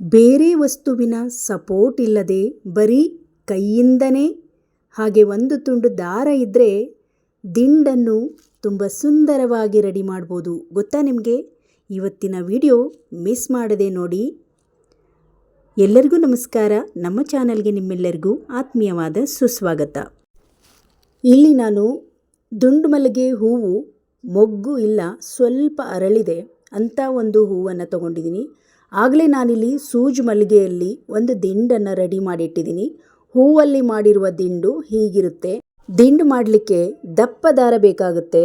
ಬೇರೆ ವಸ್ತುವಿನ ಸಪೋರ್ಟ್ ಇಲ್ಲದೆ ಬರೀ ಕೈಯಿಂದನೇ ಹಾಗೆ ಒಂದು ತುಂಡು ದಾರ ಇದ್ದರೆ ದಿಂಡನ್ನು ತುಂಬ ಸುಂದರವಾಗಿ ರೆಡಿ ಮಾಡ್ಬೋದು. ಗೊತ್ತಾ ನಿಮಗೆ? ಇವತ್ತಿನ ವಿಡಿಯೋ ಮಿಸ್ ಮಾಡದೆ ನೋಡಿ. ಎಲ್ಲರಿಗೂ ನಮಸ್ಕಾರ. ನಮ್ಮ ಚಾನಲ್ಗೆ ನಿಮ್ಮೆಲ್ಲರಿಗೂ ಆತ್ಮೀಯವಾದ ಸುಸ್ವಾಗತ. ಇಲ್ಲಿ ನಾನು ದುಂಡು ಮಲ್ಲಿಗೆ ಹೂವು, ಮೊಗ್ಗು ಇಲ್ಲ, ಸ್ವಲ್ಪ ಅರಳಿದೆ ಅಂಥ ಒಂದು ಹೂವನ್ನು ತಗೊಂಡಿದ್ದೀನಿ. ಆಗಲೇ ನಾನಿಲ್ಲಿ ಸೂಜು ಮಲ್ಲಿಗೆಯಲ್ಲಿ ಒಂದು ದಿಂಡನ್ನು ರೆಡಿ ಮಾಡಿಟ್ಟಿದ್ದೀನಿ. ಹೂವಲ್ಲಿ ಮಾಡಿರುವ ದಿಂಡು ಹೀಗಿರುತ್ತೆ. ದಿಂಡು ಮಾಡಲಿಕ್ಕೆ ದಪ್ಪ ದಾರ ಬೇಕಾಗುತ್ತೆ.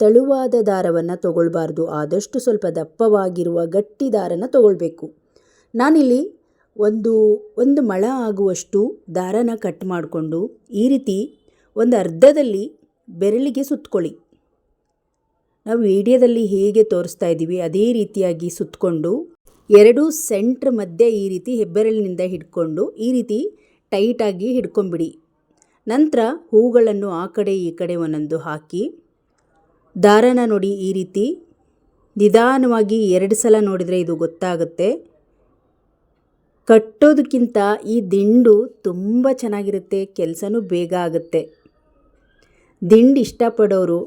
ತೆಳುವಾದ ದಾರವನ್ನು ತಗೊಳ್ಬಾರ್ದು. ಆದಷ್ಟು ಸ್ವಲ್ಪ ದಪ್ಪವಾಗಿರುವ ಗಟ್ಟಿ ದಾರನ ತಗೊಳ್ಬೇಕು. ನಾನಿಲ್ಲಿ ಒಂದು ಒಂದು ಮಳ ಆಗುವಷ್ಟು ದಾರನ ಕಟ್ ಮಾಡಿಕೊಂಡು ಈ ರೀತಿ ಒಂದು ಅರ್ಧದಲ್ಲಿ ಬೆರಳಿಗೆ ಸುತ್ತಕೊಳ್ಳಿ ನಾವು ವಿಡಿಯೋದಲ್ಲಿ ಹೇಗೆ ತೋರಿಸ್ತಾ ಇದ್ದೀವಿ, ಅದೇ ರೀತಿಯಾಗಿ ಸುತ್ತಕೊಂಡು ಎರಡು ಸೆಂಟ್ರ್ ಮಧ್ಯೆ ಈ ರೀತಿ ಹೆಬ್ಬೆರಳಿನಿಂದ ಹಿಡ್ಕೊಂಡು ಈ ರೀತಿ ಟೈಟಾಗಿ ಹಿಡ್ಕೊಂಬಿಡಿ. ನಂತರ ಹೂಗಳನ್ನು ಆ ಕಡೆ ಈ ಕಡೆ ಒಂದೊಂದು ಹಾಕಿ, ದಾರನ ನೋಡಿ ಈ ರೀತಿ ನಿಧಾನವಾಗಿ ಎರಡು ಸಲ ನೋಡಿದರೆ ಇದು ಗೊತ್ತಾಗುತ್ತೆ. ಕಟ್ಟೋದಕ್ಕಿಂತ ಈ ದಿಂಡು ತುಂಬ ಚೆನ್ನಾಗಿರುತ್ತೆ, ಕೆಲಸನೂ ಬೇಗ ಆಗುತ್ತೆ. ದಿಂಡು ಇಷ್ಟಪಡೋರು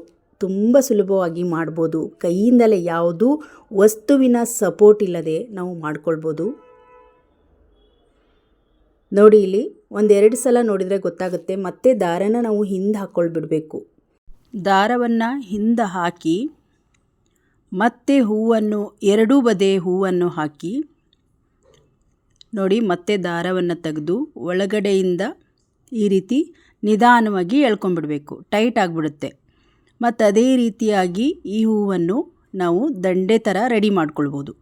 ತುಂಬ ಸುಲಭವಾಗಿ ಮಾಡ್ಬೋದು. ಕೈಯಿಂದಲೇ ಯಾವುದೂ ವಸ್ತುವಿನ ಸಪೋರ್ಟ್ ಇಲ್ಲದೆ ನಾವು ಮಾಡ್ಕೊಳ್ಬೋದು. ನೋಡಿ ಇಲ್ಲಿ ಒಂದೆರಡು ಸಲ ನೋಡಿದರೆ ಗೊತ್ತಾಗುತ್ತೆ. ಮತ್ತೆ ದಾರನ ನಾವು ಹಿಂದೆ ಹಾಕ್ಕೊಳ್ಬಿಡಬೇಕು ದಾರವನ್ನು ಹಿಂದೆ ಹಾಕಿ, ಮತ್ತೆ ಹೂವನ್ನು, ಎರಡೂ ಬದೆ ಹೂವನ್ನು ಹಾಕಿ, ನೋಡಿ ಮತ್ತೆ ದಾರವನ್ನು ತೆಗೆದು ಒಳಗಡೆಯಿಂದ ಈ ರೀತಿ ನಿಧಾನವಾಗಿ ಎಳ್ಕೊಂಬಿಡಬೇಕು ಟೈಟ್ ಆಗಿಬಿಡುತ್ತೆ. ಮತ್ತು ಅದೇ ರೀತಿಯಾಗಿ ಈ ಹೂವನ್ನು ನಾವು ದಂಡೆ ಥರ ರೆಡಿ ಮಾಡ್ಕೊಳ್ಬೋದು.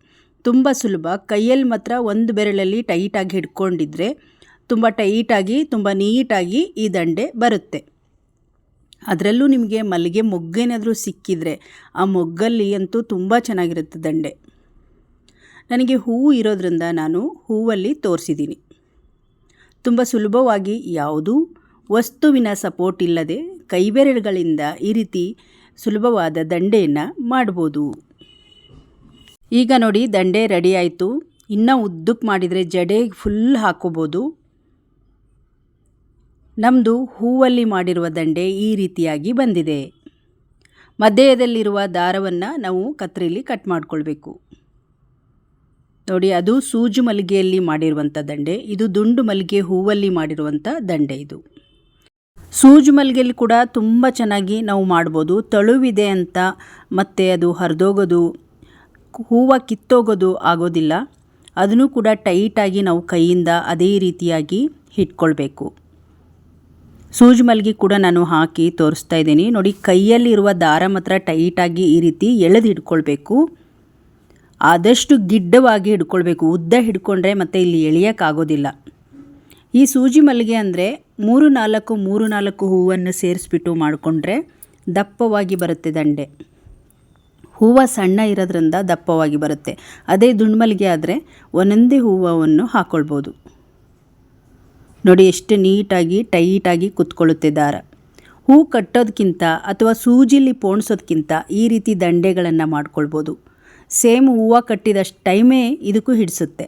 ತುಂಬ ಸುಲಭ. ಕೈಯಲ್ಲಿ ಮಾತ್ರ ಒಂದು ಬೆರಳಲ್ಲಿ ಟೈಟಾಗಿ ಹಿಡ್ಕೊಂಡಿದ್ರೆ ತುಂಬ ಟೈಟಾಗಿ ತುಂಬ ನೀಟಾಗಿ ಈ ದಂಡೆ ಬರುತ್ತೆ. ಅದರಲ್ಲೂ ನಿಮಗೆ ಮಲ್ಲಿಗೆ ಮೊಗ್ಗೇನಾದರೂ ಸಿಕ್ಕಿದರೆ ಆ ಮೊಗ್ಗಲ್ಲಿ ಅಂತೂ ತುಂಬ ಚೆನ್ನಾಗಿರುತ್ತೆ ದಂಡೆ. ನನಗೆ ಹೂವು ಇರೋದ್ರಿಂದ ನಾನು ಹೂವಲ್ಲಿ ತೋರಿಸಿದ್ದೀನಿ. ತುಂಬ ಸುಲಭವಾಗಿ ಯಾವುದೂ ವಸ್ತುವಿನ ಸಪೋರ್ಟ್ ಇಲ್ಲದೆ ಕೈಬೆರಳುಗಳಿಂದ ಈ ರೀತಿ ಸುಲಭವಾದ ದಂಡೆಯನ್ನು ಮಾಡ್ಬೋದು. ಈಗ ನೋಡಿ ದಂಡೆ ರೆಡಿ ಆಯಿತು. ಇನ್ನೂ ಉದ್ದಕ್ಕೆ ಮಾಡಿದರೆ ಜಡೆ ಫುಲ್ ಹಾಕೋಬೋದು. ನಮ್ಮದು ಹೂವಲ್ಲಿ ಮಾಡಿರುವ ದಂಡೆ ಈ ರೀತಿಯಾಗಿ ಬಂದಿದೆ. ಮಧ್ಯದಲ್ಲಿರುವ ದಾರವನ್ನು ನಾವು ಕತ್ರಿಲಿ ಕಟ್ ಮಾಡಿಕೊಳ್ಬೇಕು. ನೋಡಿ, ಅದು ಸೂಜು ಮಲ್ಲಿಗೆಯಲ್ಲಿ ಮಾಡಿರುವಂಥ ದಂಡೆ, ಇದು ದುಂಡು ಮಲ್ಲಿಗೆ ಹೂವಲ್ಲಿ ಮಾಡಿರುವಂಥ ದಂಡೆ ಇದು. ಸೂಜು ಮಲ್ಲಿಗೆಯಲ್ಲಿ ಕೂಡ ತುಂಬ ಚೆನ್ನಾಗಿ ನಾವು ಮಾಡ್ಬೋದು. ತಳುವಿದೆ ಅಂತ ಮತ್ತು ಅದು ಹರಿದೋಗೋದು, ಹೂವು ಕಿತ್ತೋಗೋದು ಆಗೋದಿಲ್ಲ. ಅದನ್ನು ಕೂಡ ಟೈಟಾಗಿ ನಾವು ಕೈಯಿಂದ ಅದೇ ರೀತಿಯಾಗಿ ಇಟ್ಕೊಳ್ಬೇಕು. ಸೂಜು ಮಲ್ಲಿಗೆ ಕೂಡ ನಾನು ಹಾಕಿ ತೋರಿಸ್ತಾ ಇದ್ದೀನಿ. ನೋಡಿ, ಕೈಯಲ್ಲಿರುವ ದಾರ ಮಾತ್ರ ಟೈಟಾಗಿ ಈ ರೀತಿ ಎಳೆದು ಹಿಡ್ಕೊಳ್ಬೇಕು ಆದಷ್ಟು ಗಿಡ್ಡವಾಗಿ ಹಿಡ್ಕೊಳ್ಬೇಕು ಉದ್ದ ಹಿಡ್ಕೊಂಡ್ರೆ ಮತ್ತು ಇಲ್ಲಿ ಎಳೆಯೋಕ್ಕಾಗೋದಿಲ್ಲ. ಈ ಸೂಜಿ ಮಲ್ಲಿಗೆ ಅಂದರೆ ಮೂರು ನಾಲ್ಕು ಮೂರು ನಾಲ್ಕು ಹೂವನ್ನು ಸೇರಿಸ್ಬಿಟ್ಟು ಮಾಡಿಕೊಂಡ್ರೆ ದಪ್ಪವಾಗಿ ಬರುತ್ತೆ ದಂಡೆ. ಹೂವು ಸಣ್ಣ ಇರೋದ್ರಿಂದ ದಪ್ಪವಾಗಿ ಬರುತ್ತೆ. ಅದೇ ದುಂಡ್ಮಲ್ಲಿಗೆ ಆದರೆ ಒಂದೊಂದೇ ಹೂವನ್ನು ಹಾಕ್ಕೊಳ್ಬೋದು ನೋಡಿ ಎಷ್ಟು ನೀಟಾಗಿ, ಟೈಟಾಗಿ ಕುತ್ಕೊಳ್ಳುತ್ತೆ ದಾರ. ಹೂ ಕಟ್ಟೋದಕ್ಕಿಂತ ಅಥವಾ ಸೂಜಿಲಿ ಪೋಣಿಸೋದಕ್ಕಿಂತ ಈ ರೀತಿ ದಂಡೆಗಳನ್ನು ಮಾಡ್ಕೊಳ್ಬೋದು. ಸೇಮ್ ಹೂವು ಕಟ್ಟಿದಷ್ಟು ಟೈಮೇ ಇದಕ್ಕೂ ಹಿಡಿಸುತ್ತೆ.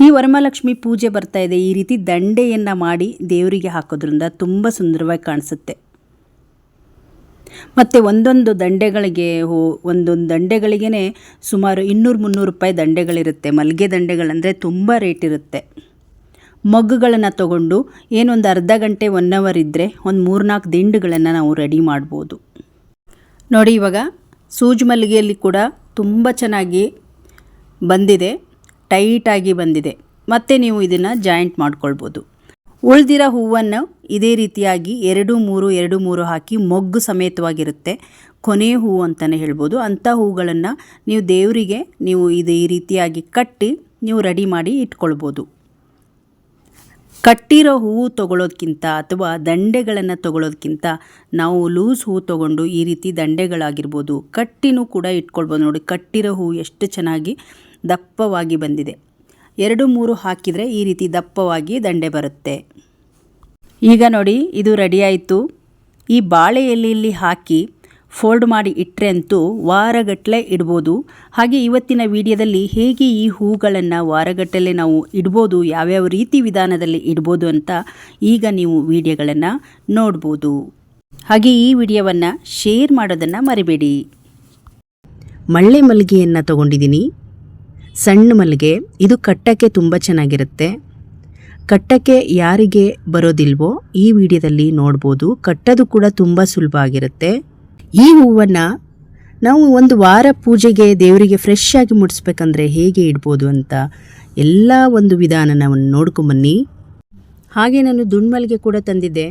ಈ ವರಮಹಾಲಕ್ಷ್ಮಿ ಪೂಜೆ ಬರ್ತಾ ಇದೆ. ಈ ರೀತಿ ದಂಡೆಯನ್ನು ಮಾಡಿ ದೇವರಿಗೆ ಹಾಕೋದ್ರಿಂದ ತುಂಬ ಸುಂದರವಾಗಿ ಕಾಣಿಸುತ್ತೆ. ಮತ್ತು ಒಂದೊಂದು ದಂಡೆಗಳಿಗೆ ಹೋ, ಒಂದೊಂದು ದಂಡೆಗಳಿಗೇ ಸುಮಾರು ಇನ್ನೂರು ಮುನ್ನೂರು ರೂಪಾಯಿ ದಂಡೆಗಳಿರುತ್ತೆ. ಮಲ್ಲಿಗೆ ದಂಡೆಗಳಂದರೆ ತುಂಬ ರೇಟ್ ಇರುತ್ತೆ. ಮೊಗ್ಗುಗಳನ್ನು ತಗೊಂಡು ಏನೊಂದು ಅರ್ಧ ಗಂಟೆ ಒನ್ ಅವರ್ ಇದ್ದರೆ ಒಂದು ಮೂರ್ನಾಲ್ಕು ದಿಂಡುಗಳನ್ನು ನಾವು ರೆಡಿ ಮಾಡ್ಬೋದು. ನೋಡಿ ಇವಾಗ, ಸೂಜ್ ಮಲ್ಲಿಗೆಯಲ್ಲಿ ಕೂಡ ತುಂಬ ಚೆನ್ನಾಗಿ ಬಂದಿದೆ. ಟೈಟಾಗಿ ಬಂದಿದೆ. ಮತ್ತೆ ನೀವು ಇದನ್ನು ಜಾಯಿಂಟ್ ಮಾಡ್ಕೊಳ್ಬೋದು. ಉಳಿದಿರೋ ಹೂವನ್ನು ಇದೇ ರೀತಿಯಾಗಿ ಎರಡು ಮೂರು ಎರಡು ಮೂರು ಹಾಕಿ ಮೊಗ್ಗು ಸಮೇತವಾಗಿರುತ್ತೆ. ಕೊನೆ ಹೂವು ಅಂತಲೇ ಹೇಳ್ಬೋದು. ಅಂಥ ಹೂಗಳನ್ನು ನೀವು ದೇವರಿಗೆ ನೀವು ಇದು ರೀತಿಯಾಗಿ ಕಟ್ಟಿ ನೀವು ರೆಡಿ ಮಾಡಿ ಇಟ್ಕೊಳ್ಬೋದು. ಕಟ್ಟಿರೋ ಹೂವು ತೊಗೊಳೋದಕ್ಕಿಂತ ಅಥವಾ ದಂಡೆಗಳನ್ನು ತೊಗೊಳೋದಕ್ಕಿಂತ ನಾವು ಲೂಸ್ ಹೂ ತೊಗೊಂಡು ಈ ರೀತಿ ದಂಡೆಗಳಾಗಿರ್ಬೋದು. ಕಟ್ಟಿನೂ ಕೂಡ ಇಟ್ಕೊಳ್ಬೋದು. ನೋಡಿ, ಕಟ್ಟಿರೋ ಹೂವು ಎಷ್ಟು ಚೆನ್ನಾಗಿ ದಪ್ಪವಾಗಿ ಬಂದಿದೆ. ಎರಡು ಮೂರು ಹಾಕಿದರೆ ಈ ರೀತಿ ದಪ್ಪವಾಗಿ ದಂಡೆ ಬರುತ್ತೆ. ಈಗ ನೋಡಿ, ಇದು ರೆಡಿಯಾಯಿತು ಈ ಬಾಳೆ ಎಲೆಯಲ್ಲಿ ಹಾಕಿ ಫೋಲ್ಡ್ ಮಾಡಿ ಇಟ್ಟರೆ ಅಂತೂ ವಾರಗಟ್ಟಲೆ ಇಡ್ಬೋದು. ಹಾಗೆ ಇವತ್ತಿನ ವಿಡಿಯೋದಲ್ಲಿ ಹೇಗೆ ಈ ಹೂಗಳನ್ನು ವಾರಗಟ್ಟಲೆ ನಾವು ಇಡ್ಬೋದು, ಯಾವ್ಯಾವ ರೀತಿ ವಿಧಾನದಲ್ಲಿ ಇಡ್ಬೋದು ಅಂತ ಈಗ ನೀವು ವಿಡಿಯೋಗಳನ್ನು ನೋಡ್ಬೋದು. ಹಾಗೆ ಈ ವಿಡಿಯೋವನ್ನು ಶೇರ್ ಮಾಡೋದನ್ನು ಮರಿಬೇಡಿ. ಮಳ್ಳೆ ಮಲ್ಲಿಗೆಯನ್ನು ತಗೊಂಡಿದ್ದೀನಿ. ಸಣ್ಣ ಮಲ್ಲಿಗೆ, ಇದು ಕಟ್ಟಕ್ಕೆ ತುಂಬ ಚೆನ್ನಾಗಿರುತ್ತೆ. ಕಟ್ಟಕ್ಕೆ ಯಾರಿಗೆ ಬರೋದಿಲ್ವೋ ಈ ವಿಡಿಯೋದಲ್ಲಿ ನೋಡ್ಬೋದು. ಕಟ್ಟೋದು ಕೂಡ ತುಂಬ ಸುಲಭ ಆಗಿರುತ್ತೆ. ಈ ಹೂವನ್ನು ನಾವು ಒಂದು ವಾರ ಪೂಜೆಗೆ ದೇವರಿಗೆ ಫ್ರೆಶ್ ಆಗಿ ಮುಡಿಸ್ಬೇಕಂದ್ರೆ ಹೇಗೆ ಇಡ್ಬೋದು ಅಂತ ಎಲ್ಲ ಒಂದು ವಿಧಾನನ ನೋಡ್ಕೊಂಬನ್ನಿ ಹಾಗೆ ನಾನು ದುಂಡ್ಮಲ್ಲಿಗೆ ಕೂಡ ತಂದಿದ್ದೆ.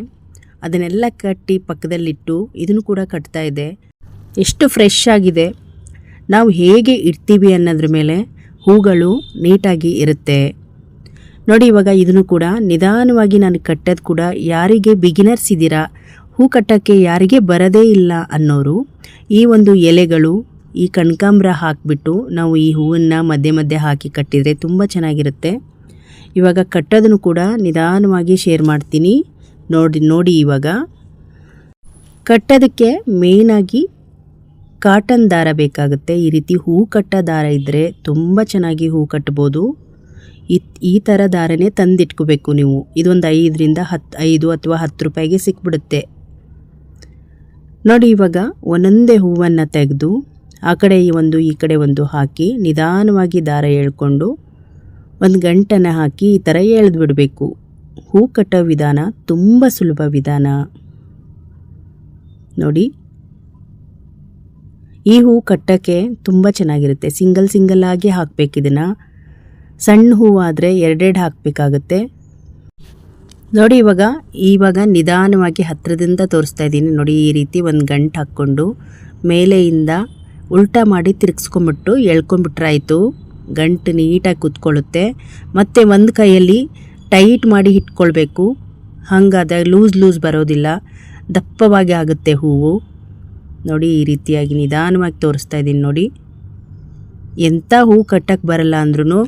ಅದನ್ನೆಲ್ಲ ಕಟ್ಟಿ ಪಕ್ಕದಲ್ಲಿಟ್ಟು ಇದನ್ನು ಕೂಡ ಕಟ್ತಾ ಇದೆ ಎಷ್ಟು ಫ್ರೆಶ್ ಆಗಿದೆ. ನಾವು ಹೇಗೆ ಇಡ್ತೀವಿ ಅನ್ನೋದ್ರ ಮೇಲೆ ಹೂಗಳು ನೀಟಾಗಿ ಇರುತ್ತೆ. ನೋಡಿ ಇವಾಗ ಇದನ್ನು ಕೂಡ ನಿಧಾನವಾಗಿ ನಾನು ಕಟ್ಟೋದು ಕೂಡ ಯಾರಿಗೆ ಬಿಗಿನರ್ಸ್ ಇದ್ದೀರಾ, ಹೂ ಕಟ್ಟೋಕ್ಕೆ ಯಾರಿಗೆ ಬರದೇ ಇಲ್ಲ ಅನ್ನೋರು, ಈ ಒಂದು ಎಲೆಗಳು, ಈ ಕಣ್ಕಾಂಬ್ರ ಹಾಕಿಬಿಟ್ಟು ನಾವು ಈ ಹೂವನ್ನು ಮಧ್ಯೆ ಮಧ್ಯೆ ಹಾಕಿ ಕಟ್ಟಿದರೆ ತುಂಬ ಚೆನ್ನಾಗಿರುತ್ತೆ. ಇವಾಗ ಕಟ್ಟೋದನ್ನು ಕೂಡ ನಿಧಾನವಾಗಿ ಶೇರ್ ಮಾಡ್ತೀನಿ. ನೋಡಿ ನೋಡಿ ಇವಾಗ. ಕಟ್ಟೋದಕ್ಕೆ ಮೇಯ್ನಾಗಿ ಕಾಟನ್ ದಾರ ಬೇಕಾಗುತ್ತೆ. ಈ ರೀತಿ ಹೂ ಕಟ್ಟ ದಾರ ಇದ್ದರೆ ತುಂಬ ಚೆನ್ನಾಗಿ ಹೂ ಕಟ್ಬೋದು. ಈ ಈ ಥರ ದಾರನೇ ತಂದಿಟ್ಕೋಬೇಕು ನೀವು. ಇದೊಂದು ಐದರಿಂದ ಹತ್ತು ಐದು ಅಥವಾ ಹತ್ತು ರೂಪಾಯಿಗೆ ಸಿಕ್ಬಿಡುತ್ತೆ. ನೋಡಿ ಇವಾಗ ಒಂದೊಂದೇ ಹೂವನ್ನು ತೆಗೆದು ಆ ಕಡೆ ಈ ಒಂದು, ಈ ಕಡೆ ಒಂದು ಹಾಕಿ ನಿಧಾನವಾಗಿ ದಾರ ಎಳ್ಕೊಂಡು ಒಂದು ಗಂಟನ್ನು ಹಾಕಿ ಈ ಥರ ಎಳೆದು ಬಿಡಬೇಕು ಹೂ ಕಟ್ಟೋ ವಿಧಾನ ತುಂಬ ಸುಲಭ ವಿಧಾನ. ನೋಡಿ. ಈ ಹೂ ಕಟ್ಟಕ್ಕೆ ತುಂಬ ಚೆನ್ನಾಗಿರುತ್ತೆ. ಸಿಂಗಲ್ ಸಿಂಗಲ್ ಆಗಿ ಹಾಕಬೇಕು ಇದನ್ನು. ಸಣ್ಣ ಹೂವಾದರೆ ಎರಡೆರಡು ಹಾಕಬೇಕಾಗುತ್ತೆ. ನೋಡಿ ಇವಾಗ ಇವಾಗ ನಿಧಾನವಾಗಿ ಹತ್ತಿರದಿಂದ ತೋರಿಸ್ತಾ ಇದ್ದೀನಿ. ನೋಡಿ ಈ ರೀತಿ ಒಂದು ಗಂಟು ಹಾಕ್ಕೊಂಡು ಮೇಲೆಯಿಂದ ಉಲ್ಟಾ ಮಾಡಿ ತಿರುಗಿಸ್ಕೊಂಬಿಟ್ಟು ಎಳ್ಕೊಂಬಿಟ್ರಾಯಿತು. ಗಂಟು ನೀಟಾಗಿ ಕೂತ್ಕೊಳ್ಳುತ್ತೆ. ಮತ್ತು ಒಂದು ಕೈಯಲ್ಲಿ ಟೈಟ್ ಮಾಡಿ ಇಟ್ಕೊಳ್ಬೇಕು. ಹಾಗಾದಾಗ ಲೂಸ್ ಲೂಸ್ ಬರೋದಿಲ್ಲ. ದಪ್ಪವಾಗಿ ಆಗುತ್ತೆ ಹೂವು. ನೋಡಿ, ಈ ರೀತಿಯಾಗಿ ನಿಧಾನವಾಗಿ ತೋರಿಸ್ತಾ ಇದ್ದೀನಿ ನೋಡಿ. ಎಂಥ ಹೂ ಕಟ್ಟಕ್ಕೆ ಬರಲ್ಲ ಅಂದ್ರೂ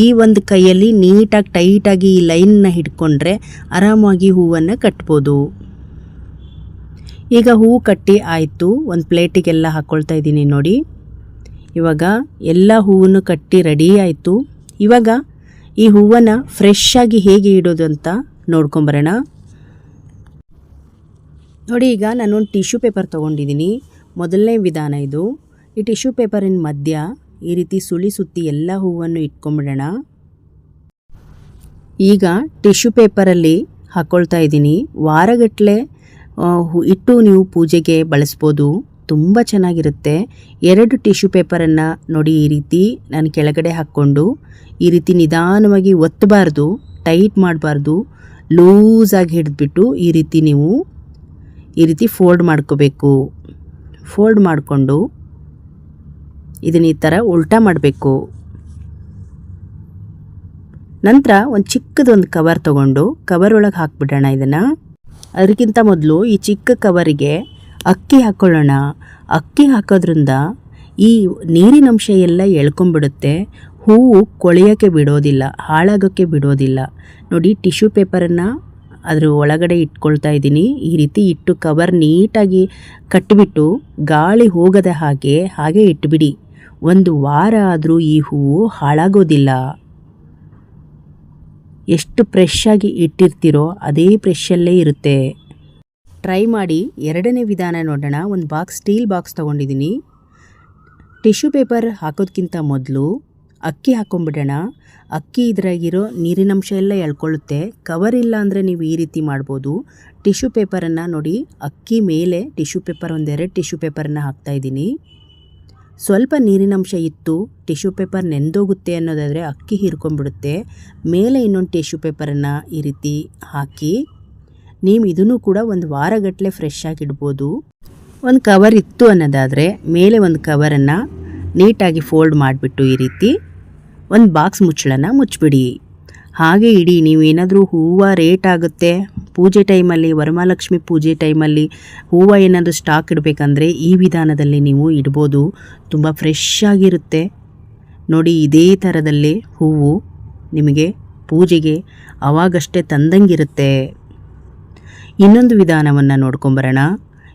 ಈ ಒಂದು ಕೈಯಲ್ಲಿ ನೀಟಾಗಿ, ಟೈಟಾಗಿ ಈ ಲೈನ್ನ ಹಿಡ್ಕೊಂಡ್ರೆ ಆರಾಮಾಗಿ ಹೂವನ್ನು ಕಟ್ಬೋದು. ಈಗ ಹೂ ಕಟ್ಟಿ ಆಯಿತು, ಒಂದು ಪ್ಲೇಟಿಗೆಲ್ಲ ಹಾಕ್ಕೊಳ್ತಾ ಇದ್ದೀನಿ ನೋಡಿ. ಇವಾಗ ಎಲ್ಲ ಹೂವನ್ನು ಕಟ್ಟಿ ರೆಡಿ ಆಯಿತು. ಇವಾಗ ಈ ಹೂವನ್ನು ಫ್ರೆಶ್ ಆಗಿ ಹೇಗೆ ಇಡೋದು ಅಂತ ನೋಡ್ಕೊಂಬರೋಣ. ನೋಡಿ, ಈಗ ನಾನೊಂದು ಟಿಶ್ಯೂ ಪೇಪರ್ ತೊಗೊಂಡಿದ್ದೀನಿ. ಮೊದಲನೇ ವಿಧಾನ ಇದು. ಈ ಟಿಶ್ಯೂ ಪೇಪರಿನ ಮಧ್ಯ ಈ ರೀತಿ ಸುಳಿ ಸುತ್ತಿ ಎಲ್ಲ ಹೂವನ್ನು ಇಟ್ಕೊಂಬಿಡೋಣ. ಈಗ ಟಿಶ್ಯೂ ಪೇಪರಲ್ಲಿ ಹಾಕ್ಕೊಳ್ತಾ ಇದ್ದೀನಿ. ವಾರಗಟ್ಟಲೆ ಇಟ್ಟು ನೀವು ಪೂಜೆಗೆ ಬಳಸ್ಬೋದು. ತುಂಬ ಚೆನ್ನಾಗಿರುತ್ತೆ. ಎರಡು ಟಿಶ್ಯೂ ಪೇಪರನ್ನು ನೋಡಿ ಈ ರೀತಿ ನಾನು ಕೆಳಗಡೆ ಹಾಕ್ಕೊಂಡು, ಈ ರೀತಿ ನಿಧಾನವಾಗಿ ಒತ್ತಬಾರ್ದು, ಟೈಟ್ ಮಾಡಬಾರ್ದು, ಲೂಸಾಗಿ ಹಿಡಿದ್ಬಿಟ್ಟು ಈ ರೀತಿ ನೀವು ಈ ರೀತಿ ಫೋಲ್ಡ್ ಮಾಡ್ಕೋಬೇಕು. ಫೋಲ್ಡ್ ಮಾಡಿಕೊಂಡು ಇದನ್ನ ಈ ಥರ ಉಲ್ಟಾ ಮಾಡಬೇಕು. ನಂತರ ಒಂದು ಚಿಕ್ಕದೊಂದು ಕವರ್ ತೊಗೊಂಡು ಕವರ್ ಒಳಗೆ ಹಾಕ್ಬಿಡೋಣ ಇದನ್ನು. ಅದಕ್ಕಿಂತ ಮೊದಲು ಈ ಚಿಕ್ಕ ಕವರಿಗೆ ಅಕ್ಕಿ ಹಾಕ್ಕೊಳ್ಳೋಣ ಅಕ್ಕಿ ಹಾಕೋದ್ರಿಂದ ಈ ನೀರಿನಂಶ ಎಲ್ಲ ಎಳ್ಕೊಂಬಿಡುತ್ತೆ ಹೂವು ಕೊಳೆಯೋಕ್ಕೆ ಬಿಡೋದಿಲ್ಲ, ಹಾಳಾಗೋಕ್ಕೆ ಬಿಡೋದಿಲ್ಲ. ನೋಡಿ, ಟಿಶ್ಯೂ ಪೇಪರನ್ನು ಅದ್ರ ಒಳಗಡೆ ಇಟ್ಕೊಳ್ತಾ ಇದ್ದೀನಿ. ಈ ರೀತಿ ಇಟ್ಟು ಕವರ್ ನೀಟಾಗಿ ಕಟ್ಟಿಬಿಟ್ಟು ಗಾಳಿ ಹೋಗದ ಹಾಗೆ ಹಾಗೆ ಇಟ್ಬಿಡಿ. ಒಂದು ವಾರ ಆದರೂ ಈ ಹೂವು ಹಾಳಾಗೋದಿಲ್ಲ. ಎಷ್ಟು ಫ್ರೆಶ್ ಆಗಿ ಇಟ್ಟಿರ್ತೀರೋ ಅದೇ ಫ್ರೆಶಲ್ಲೇ ಇರುತ್ತೆ. ಟ್ರೈ ಮಾಡಿ ಎರಡನೇ ವಿಧಾನ ನೋಡೋಣ. ಒಂದು ಬಾಕ್ಸ್ ಸ್ಟೀಲ್ ಬಾಕ್ಸ್ ತೊಗೊಂಡಿದ್ದೀನಿ. ಟಿಶ್ಯೂ ಪೇಪರ್ ಹಾಕೋದಕ್ಕಿಂತ ಮೊದಲು ಅಕ್ಕಿ ಹಾಕೊಂಡ್ಬಿಡೋಣ. ಅಕ್ಕಿ ಇದ್ರಾಗಿರೋ ನೀರಿನಂಶ ಎಲ್ಲ ಎಳ್ಕೊಳ್ಳುತ್ತೆ. ಕವರ್ ಇಲ್ಲ ಅಂದರೆ ನೀವು ಈ ರೀತಿ ಮಾಡ್ಬೋದು. ಟಿಶ್ಯೂ ಪೇಪರನ್ನು ನೋಡಿ. ಅಕ್ಕಿ ಮೇಲೆ ಟಿಶ್ಯೂ ಪೇಪರ್ ಒಂದೆರಡು ಟಿಶ್ಯೂ ಪೇಪರನ್ನು ಹಾಕ್ತಾಯಿದ್ದೀನಿ ಸ್ವಲ್ಪ ನೀರಿನಂಶ ಇತ್ತು. ಟಿಶ್ಯೂ ಪೇಪರ್ ನೆಂದೋಗುತ್ತೆ ಅನ್ನೋದಾದರೆ ಅಕ್ಕಿ ಹೀರ್ಕೊಂಡ್ಬಿಡುತ್ತೆ. ಮೇಲೆ ಇನ್ನೊಂದು ಟಿಶ್ಯೂ ಪೇಪರನ್ನು ಈ ರೀತಿ ಹಾಕಿ. ನೀವು ಇದನ್ನು ಕೂಡ ಒಂದು ವಾರಗಟ್ಟಲೆ ಫ್ರೆಶ್ ಆಗಿಡ್ಬೋದು ಒಂದು ಕವರ್ ಇತ್ತು ಅನ್ನೋದಾದರೆ ಮೇಲೆ ಒಂದು ಕವರನ್ನು ನೀಟಾಗಿ ಫೋಲ್ಡ್ ಮಾಡಿಬಿಟ್ಟು ಈ ರೀತಿ. ಒಂದು ಬಾಕ್ಸ್ ಮುಚ್ಚಳನ ಮುಚ್ಚಿಬಿಡಿ ಹಾಗೆ ಇಡಿ, ನೀವೇನಾದರೂ ಹೂವು ರೇಟ್ ಆಗುತ್ತೆ. ಪೂಜೆ ಟೈಮಲ್ಲಿ ವರಮಹಾಲಕ್ಷ್ಮಿ ಪೂಜೆ ಟೈಮಲ್ಲಿ ಹೂವು ಏನಾದರೂ ಸ್ಟಾಕ್ ಇಡಬೇಕಂದ್ರೆ ಈ ವಿಧಾನದಲ್ಲಿ ನೀವು ಇಡ್ಬೋದು. ತುಂಬ ಫ್ರೆಶ್ ಆಗಿರುತ್ತೆ. ನೋಡಿ, ಇದೇ ಥರದಲ್ಲಿ ಹೂವು ನಿಮಗೆ ಪೂಜೆಗೆ ಅವಾಗಷ್ಟೇ ತಂದಂಗಿರುತ್ತೆ. ಇನ್ನೊಂದು ವಿಧಾನವನ್ನು ನೋಡ್ಕೊಂಬರೋಣ.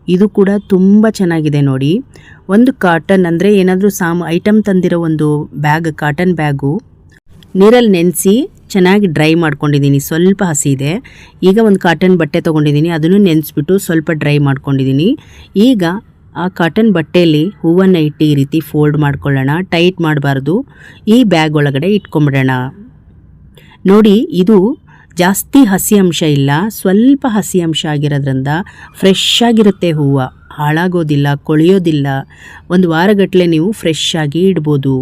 ಇದು ಕೂಡ ತುಂಬ ಚೆನ್ನಾಗಿದೆ ನೋಡಿ. ಒಂದು ಕಾಟನ್ ಅಂದರೆ ಏನಾದರೂ ಸಾಮ್ ಐಟಮ್ ತಂದಿರೋ ಒಂದು ಬ್ಯಾಗ್ ಕಾಟನ್ ಬ್ಯಾಗು ನೀರಲ್ಲಿ ನೆನೆಸಿ ಚೆನ್ನಾಗಿ ಡ್ರೈ ಮಾಡ್ಕೊಂಡಿದ್ದೀನಿ. ಸ್ವಲ್ಪ ಹಸಿ ಇದೆ. ಈಗ ಒಂದು ಕಾಟನ್ ಬಟ್ಟೆ ತೊಗೊಂಡಿದ್ದೀನಿ. ಅದನ್ನು ನೆನೆಸ್ಬಿಟ್ಟು ಸ್ವಲ್ಪ ಡ್ರೈ ಮಾಡ್ಕೊಂಡಿದ್ದೀನಿ. ಈಗ ಆ ಕಾಟನ್ ಬಟ್ಟೆಯಲ್ಲಿ ಹೂವನ್ನು ಇಟ್ಟು ಈ ರೀತಿ ಫೋಲ್ಡ್ ಮಾಡ್ಕೊಳ್ಳೋಣ. ಟೈಟ್ ಮಾಡಬಾರ್ದು. ಈ ಬ್ಯಾಗ್ ಒಳಗಡೆ ಇಟ್ಕೊಂಬಿಡೋಣ. ನೋಡಿ, ಇದು ಜಾಸ್ತಿ ಹಸಿ ಅಂಶ ಇಲ್ಲ, ಸ್ವಲ್ಪ ಹಸಿ ಅಂಶ ಆಗಿರೋದ್ರಿಂದ ಫ್ರೆಶ್ ಆಗಿರುತ್ತೆ ಹೂವು. ಹಾಳಾಗೋದಿಲ್ಲ, ಕೊಳೆಯೋದಿಲ್ಲ. ಒಂದು ವಾರಗಟ್ಟಲೆ ನೀವು ಫ್ರೆಶ್ ಆಗಿ ಇಡ್ಬೋದು.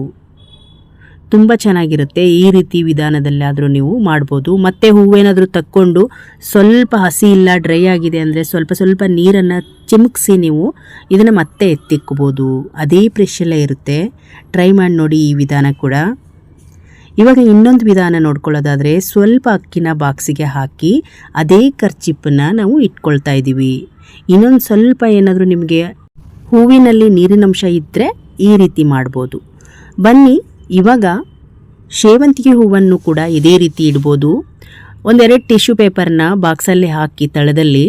ತುಂಬ ಚೆನ್ನಾಗಿರುತ್ತೆ. ಈ ರೀತಿ ವಿಧಾನದಲ್ಲಾದರೂ ನೀವು ಮಾಡ್ಬೋದು. ಮತ್ತೆ ಹೂವೇನಾದರೂ ತಕ್ಕೊಂಡು ಸ್ವಲ್ಪ ಹಸಿ ಇಲ್ಲ ಡ್ರೈ ಆಗಿದೆ ಅಂದರೆ ಸ್ವಲ್ಪ ಸ್ವಲ್ಪ ನೀರನ್ನು ಚಿಮುಕ್ಸಿ ನೀವು ಇದನ್ನು ಮತ್ತೆ ಎತ್ತಿಕ್ಬೋದು. ಅದೇ ಪ್ರೆಶಲ್ಲೇ ಇರುತ್ತೆ. ಟ್ರೈ ಮಾಡಿ ನೋಡಿ ಈ ವಿಧಾನ ಕೂಡ. ಇವಾಗ ಇನ್ನೊಂದು ವಿಧಾನ ನೋಡ್ಕೊಳ್ಳೋದಾದರೆ ಸ್ವಲ್ಪ ಅಕ್ಕಿನ ಬಾಕ್ಸಿಗೆ ಹಾಕಿ ಅದೇ ಖರ್ಚಿಪ್ಪನ್ನು ನಾವು ಇಟ್ಕೊಳ್ತಾ ಇದ್ದೀವಿ ಇನ್ನೊಂದು ಸ್ವಲ್ಪ ಏನಾದರೂ ನಿಮಗೆ ಹೂವಿನಲ್ಲಿ ನೀರಿನಂಶ ಇದ್ದರೆ ಈ ರೀತಿ ಮಾಡ್ಬೋದು. ಬನ್ನಿ, ಇವಾಗ ಸೇವಂತಿಗೆ ಹೂವನ್ನು ಕೂಡ ಇದೇ ರೀತಿ ಇಡ್ಬೋದು. ಒಂದೆರಡು ಟಿಶ್ಯೂ ಪೇಪರ್ನ ಬಾಕ್ಸಲ್ಲಿ ಹಾಕಿ ತಳದಲ್ಲಿ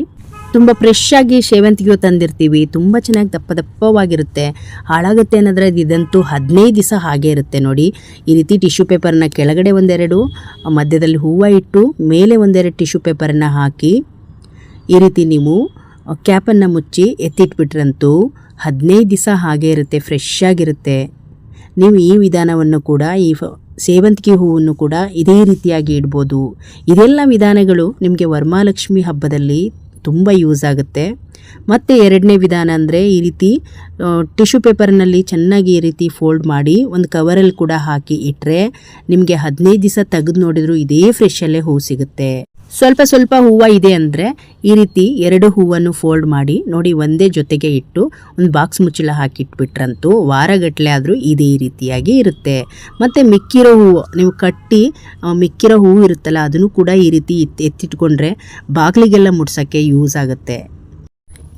ತುಂಬ ಫ್ರೆಶ್ ಆಗಿ ಸೇವಂತಿಗೆ ತಂದಿರ್ತೀವಿ. ತುಂಬ ಚೆನ್ನಾಗಿ ದಪ್ಪ ದಪ್ಪವಾಗಿರುತ್ತೆ. ಹಾಳಾಗುತ್ತೆ ಅನ್ನೋದ್ರೆ ಇದಂತೂ ಹದಿನೈದು ದಿವಸ ಹಾಗೆ ಇರುತ್ತೆ ನೋಡಿ. ಈ ರೀತಿ ಟಿಶ್ಯೂ ಪೇಪರ್ನ ಕೆಳಗಡೆ ಒಂದೆರಡು, ಮಧ್ಯದಲ್ಲಿ ಹೂವು ಇಟ್ಟು ಮೇಲೆ ಒಂದೆರಡು ಟಿಶ್ಯೂ ಪೇಪರನ್ನು ಹಾಕಿ, ಈ ರೀತಿ ನೀವು ಕ್ಯಾಪನ್ನು ಮುಚ್ಚಿ ಎತ್ತಿಟ್ಬಿಟ್ರಂತೂ ಹದಿನೈದು ದಿವಸ ಹಾಗೆ ಇರುತ್ತೆ ಫ್ರೆಶ್ ಆಗಿರುತ್ತೆ. ನೀವು ಈ ವಿಧಾನವನ್ನು ಕೂಡ, ಈ ಸೇವಂತಿಗೆ ಹೂವನ್ನು ಕೂಡ ಇದೇ ರೀತಿಯಾಗಿ ಇಡ್ಬೋದು. ಇದೆಲ್ಲ ವಿಧಾನಗಳು ನಿಮಗೆ ವರ್ಮಾಲಕ್ಷ್ಮಿ ಹಬ್ಬದಲ್ಲಿ ತುಂಬ ಯೂಸ್ ಆಗುತ್ತೆ. ಮತ್ತು ಎರಡನೇ ವಿಧಾನ ಅಂದರೆ ಈ ರೀತಿ ಟಿಶ್ಯೂ ಪೇಪರ್ನಲ್ಲಿ ಚೆನ್ನಾಗಿ ಈ ರೀತಿ ಫೋಲ್ಡ್ ಮಾಡಿ ಒಂದು ಕವರಲ್ಲಿ ಕೂಡ ಹಾಕಿ ಇಟ್ಟರೆ ನಿಮಗೆ ಹದಿನೈದು ದಿವಸ ತೆಗೆದು ನೋಡಿದರೂ ಇದೇ ಫ್ರೆಶಲ್ಲೇ ಹೂವು ಸಿಗುತ್ತೆ. ಸ್ವಲ್ಪ ಸ್ವಲ್ಪ ಹೂವು ಇದೆ ಅಂದರೆ ಈ ರೀತಿ ಎರಡು ಹೂವನ್ನು ಫೋಲ್ಡ್ ಮಾಡಿ ನೋಡಿ ಒಂದೇ ಜೊತೆಗೆ ಇಟ್ಟು ಒಂದು ಬಾಕ್ಸ್ ಮುಚ್ಚಳ ಹಾಕಿಟ್ಬಿಟ್ರಂತೂ ವಾರಗಟ್ಟಲೆ ಆದರೂ ಇದೇ ರೀತಿಯಾಗಿ ಇರುತ್ತೆ. ಮತ್ತು ಮಿಕ್ಕಿರೋ ಹೂವು, ನೀವು ಕಟ್ಟಿ ಮಿಕ್ಕಿರೋ ಹೂವು ಇರುತ್ತಲ್ಲ, ಅದನ್ನು ಕೂಡ ಈ ರೀತಿ ಎತ್ತಿ ಎತ್ತಿಟ್ಕೊಂಡ್ರೆ ಬಾಗಿಲಿಗೆಲ್ಲ ಮುಟ್ಸೋಕ್ಕೆ ಯೂಸ್ ಆಗುತ್ತೆ.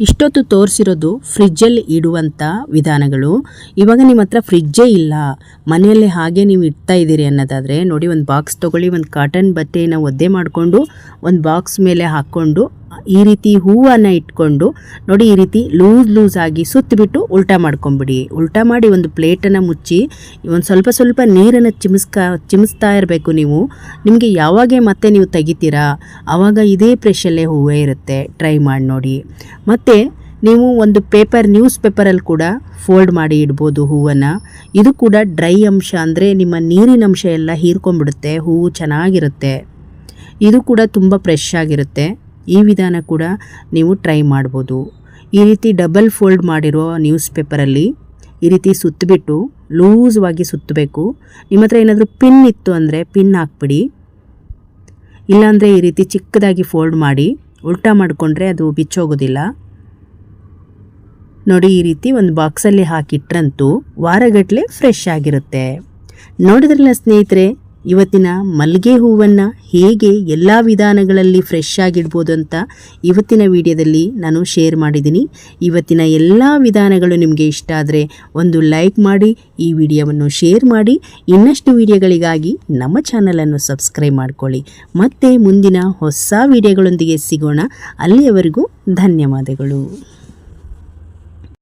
ಇಷ್ಟೊತ್ತು ತೋರಿಸಿರೋದು ಫ್ರಿಜ್ಜಲ್ಲಿ ಇಡುವಂಥ ವಿಧಾನಗಳು. ಇವಾಗ ನಿಮ್ಮ ಹತ್ರ ಫ್ರಿಜ್ಜೇ ಇಲ್ಲ. ಮನೆಯಲ್ಲೇ ಹಾಗೆ ನೀವು ಇಡ್ತಾ ಇದ್ದೀರಿ ಅನ್ನೋದಾದರೆ ನೋಡಿ, ಒಂದು ಬಾಕ್ಸ್ ತೊಗೊಳ್ಳಿ, ಒಂದು ಕಾಟನ್ ಬಟ್ಟೆಯನ್ನು ಒದ್ದೆ ಮಾಡಿಕೊಂಡು, ಒಂದು ಬಾಕ್ಸ್ ಮೇಲೆ ಹಾಕ್ಕೊಂಡು ಈ ರೀತಿ ಹೂವನ್ನು ಇಟ್ಕೊಂಡು ನೋಡಿ ಈ ರೀತಿ ಲೂಸ್ ಲೂಸ್ ಆಗಿ ಸುತ್ತಿಬಿಟ್ಟು ಉಲ್ಟಾ ಮಾಡ್ಕೊಂಬಿಡಿ. ಉಲ್ಟಾ ಮಾಡಿ ಒಂದು ಪ್ಲೇಟನ್ನು ಮುಚ್ಚಿ ಒಂದು ಸ್ವಲ್ಪ ಸ್ವಲ್ಪ ನೀರನ್ನು ಚಿಮಿಸ್ಕಾ, ಚಿಮಿಸ್ತಾ ಇರಬೇಕು ನೀವು. ನಿಮಗೆ ಯಾವಾಗೆ ಮತ್ತೆ ನೀವು ತೆಗಿತೀರಾ? ಆವಾಗ ಇದೇ ಪ್ರೆಷಲ್ಲೇ ಹೂವೇ ಇರುತ್ತೆ. ಟ್ರೈ ಮಾಡಿ ನೋಡಿ. ಮತ್ತು ನೀವು ಒಂದು ಪೇಪರ್, ನ್ಯೂಸ್ ಪೇಪರಲ್ಲಿ ಕೂಡ ಫೋಲ್ಡ್ ಮಾಡಿ ಇಡ್ಬೋದು ಹೂವನ್ನು. ಇದು ಕೂಡ ಡ್ರೈ ಅಂಶ ಅಂದರೆ ನಿಮ್ಮ ನೀರಿನ ಅಂಶ ಎಲ್ಲ ಹೀರ್ಕೊಂಡ್ಬಿಡುತ್ತೆ. ಹೂವು ಚೆನ್ನಾಗಿರುತ್ತೆ. ಇದು ಕೂಡ ತುಂಬ ಫ್ರೆಶ್ ಆಗಿರುತ್ತೆ. ಈ ವಿಧಾನ ಕೂಡ ನೀವು ಟ್ರೈ ಮಾಡ್ಬೋದು. ಈ ರೀತಿ ಡಬಲ್ ಫೋಲ್ಡ್ ಮಾಡಿರೋ ನ್ಯೂಸ್ ಪೇಪರಲ್ಲಿ ಈ ರೀತಿ ಸುತ್ತಬಿಟ್ಟು ಲೂಸ್ವಾಗಿ ಸುತ್ತಬೇಕು ನಿಮ್ಮ ಹತ್ರ ಏನಾದರೂ ಪಿನ್ ಇತ್ತು ಅಂದರೆ ಪಿನ್ ಹಾಕ್ಬಿಡಿ. ಇಲ್ಲಾಂದರೆ ಈ ರೀತಿ ಚಿಕ್ಕದಾಗಿ ಫೋಲ್ಡ್ ಮಾಡಿ, ಉಲ್ಟಾ ಮಾಡಿಕೊಂಡ್ರೆ ಅದು ಬಿಚ್ಚೋಗೋದಿಲ್ಲ. ನೋಡಿ, ಈ ರೀತಿ ಒಂದು ಬಾಕ್ಸಲ್ಲಿ ಹಾಕಿಟ್ರಂತೂ ವಾರಗಟ್ಟಲೆ ಫ್ರೆಶ್ ಆಗಿರುತ್ತೆ. ನೋಡಿದ್ರಲ್ಲ ಸ್ನೇಹಿತರೆ ಇವತ್ತಿನ ಮಲ್ಲಿಗೆ ಹೂವನ್ನು ಹೇಗೆ ಎಲ್ಲ ವಿಧಾನಗಳಲ್ಲಿ ಫ್ರೆಶ್ ಆಗಿಡ್ಬೋದು ಅಂತ ಇವತ್ತಿನ ವಿಡಿಯೋದಲ್ಲಿ ನಾನು ಶೇರ್ ಮಾಡಿದ್ದೀನಿ. ಇವತ್ತಿನ ಎಲ್ಲ ವಿಧಾನಗಳು ನಿಮಗೆ ಇಷ್ಟ ಆದರೆ ಒಂದು ಲೈಕ್ ಮಾಡಿ, ಈ ವಿಡಿಯೋವನ್ನು ಶೇರ್ ಮಾಡಿ. ಇನ್ನಷ್ಟು ವಿಡಿಯೋಗಳಿಗಾಗಿ ನಮ್ಮ ಚಾನಲನ್ನು ಸಬ್ಸ್ಕ್ರೈಬ್ ಮಾಡ್ಕೊಳ್ಳಿ. ಮತ್ತು ಮುಂದಿನ ಹೊಸ ವಿಡಿಯೋಗಳೊಂದಿಗೆ ಸಿಗೋಣ. ಅಲ್ಲಿಯವರೆಗೂ ಧನ್ಯವಾದಗಳು.